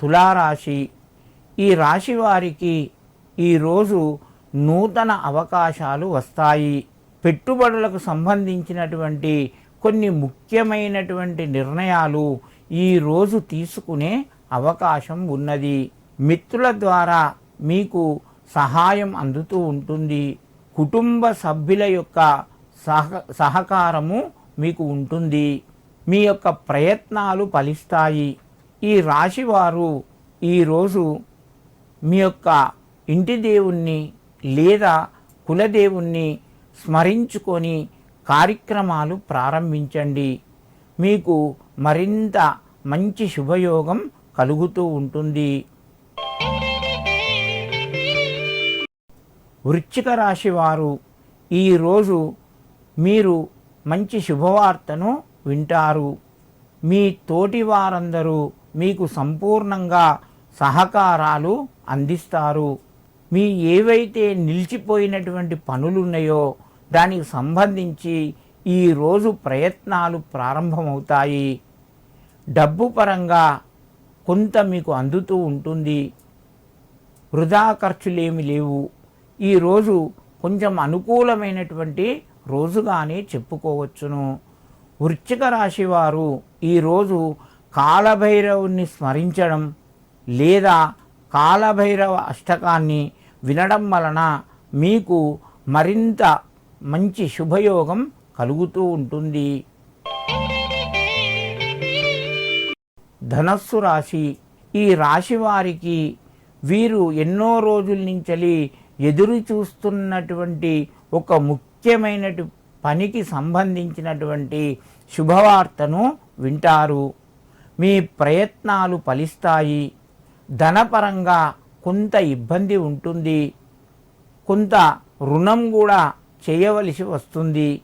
తులారాశి. ఈ రాశి వారికి ఈరోజు నూతన అవకాశాలు వస్తాయి. పెట్టుబడులకు సంబంధించినటువంటి కొన్ని ముఖ్యమైనటువంటి నిర్ణయాలు ఈరోజు తీసుకునే అవకాశం ఉన్నది. మిత్రుల ద్వారా మీకు సహాయం అందుతూ ఉంటుంది. కుటుంబ సభ్యుల యొక్క సహ సహకారము మీకు ఉంటుంది. మీ యొక్క ప్రయత్నాలు ఫలిస్తాయి. ఈ రాశివారు ఈరోజు మీ యొక్క ఇంటి దేవుణ్ణి లేదా కులదేవుణ్ణి స్మరించుకొని కార్యక్రమాలు ప్రారంభించండి. మీకు మరింత మంచి శుభయోగం కలుగుతూ ఉంటుంది. వృశ్చిక రాశి వారు ఈరోజు మీరు మంచి శుభవార్తను వింటారు. మీ తోటి వారందరూ మీకు సంపూర్ణంగా సహకారాలు అందిస్తారు. మీ ఏవైతే నిలిచిపోయినటువంటి పనులున్నాయో దానికి సంబంధించి ఈరోజు ప్రయత్నాలు ప్రారంభమవుతాయి. డబ్బు పరంగా కొంత మీకు అందుతూ ఉంటుంది. వృధా ఖర్చులేమి లేవు. ఈరోజు కొంచెం అనుకూలమైనటువంటి రోజుగానే చెప్పుకోవచ్చును. వృశ్చిక రాశి వారు ఈరోజు కాలభైరవుని స్మరించడం లేదా కాలభైరవ అష్టకాన్ని వినడం వలన మీకు మరింత మంచి శుభయోగం కలుగుతూ ఉంటుంది. ధనస్సు రాశి. ఈ రాశి వారికి వీరు ఎన్నో రోజుల నుంచి ఎదురు చూస్తున్నటువంటి ఒక ముఖ్యమైన పనికి సంబంధించినటువంటి శుభవార్తను వింటారు. మీ ప్రయత్నాలు ఫలిస్తాయి. ధనపరంగా కొంత ఇబ్బంది ఉంటుంది. కొంత రుణం కూడా చేయవలసి వస్తుంది.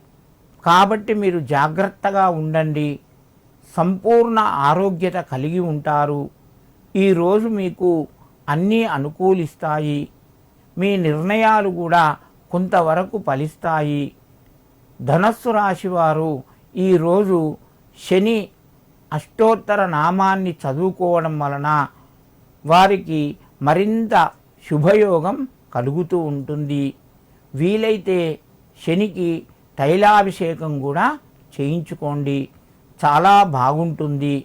కాబట్టి మీరు జాగ్రత్తగా ఉండండి. సంపూర్ణ ఆరోగ్యత కలిగి ఉంటారు. ఈరోజు మీకు అన్నీ అనుకూలిస్తాయి. మీ నిర్ణయాలు కూడా కొంతవరకు ఫలిస్తాయి. ధనస్సు రాశి వారు ఈరోజు శని అష్టోత్తర నామాన్ని చదువుకోవడం వలన వారికి మరింత శుభయోగం కలుగుతూ ఉంటుంది. వీలైతే శనికి తైలాభిషేకం కూడా చేయించుకోండి. చాలా బాగుంటుంది.